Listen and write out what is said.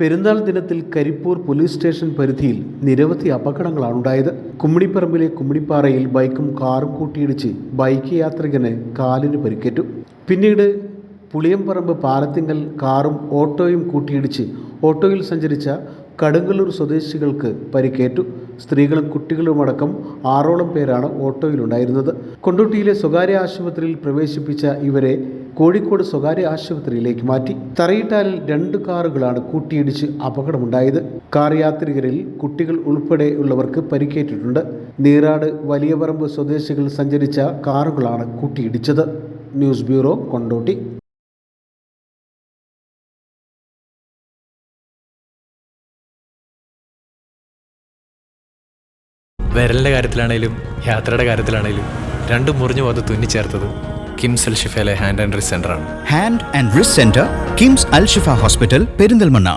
പെരുന്നാൾ ദിനത്തിൽ Karipur police station പരിധിയിൽ നിരവധി അപകടങ്ങളാണ് ഉണ്ടായത്. കുമ്മിണിപ്പറമ്പിലെ കുമ്മിണിപ്പാറയിൽ ബൈക്കും കാറും കൂട്ടിയിടിച്ച് ബൈക്ക് യാത്രികന് കാലിന് പരിക്കേറ്റു. പിന്നീട് പുളിയമ്പറമ്പ് പാലത്തിങ്കൽ കാറും ഓട്ടോയും കൂട്ടിയിടിച്ച് ഓട്ടോയിൽ സഞ്ചരിച്ച കടുങ്ങല്ലൂർ സ്വദേശികൾക്ക് പരിക്കേറ്റു. സ്ത്രീകളും കുട്ടികളുമടക്കം ആറോളം പേരാണ് ഓട്ടോയിലുണ്ടായിരുന്നത്. കൊണ്ടോട്ടിയിലെ സ്വകാര്യ ആശുപത്രിയിൽ പ്രവേശിപ്പിച്ച ഇവരെ കോഴിക്കോട് സ്വകാര്യ ആശുപത്രിയിലേക്ക് മാറ്റി. തറയിട്ടാലിൽ രണ്ട് കാറുകളാണ് കൂട്ടിയിടിച്ച് അപകടമുണ്ടായത്. കാർ യാത്രികരിൽ കുട്ടികൾ ഉൾപ്പെടെയുള്ളവർക്ക് പരിക്കേറ്റിട്ടുണ്ട്. നീറാട് വലിയപറമ്പ് സ്വദേശികൾ സഞ്ചരിച്ച കാറുകളാണ് കൂട്ടിയിടിച്ചത്. News bureau Kondotty. വിരലിന്റെ കാര്യത്തിലാണേലും യാത്രയുടെ കാര്യത്തിലാണേലും രണ്ടും മുറിഞ്ഞു പോകാതെ തുന്നിച്ചേർത്തത് കിംസ് അൽ ഷിഫയിലെ hand and wrist സെന്ററാണ് hand and wrist centre KIMS Al Shifa hospital Perinthalmanna.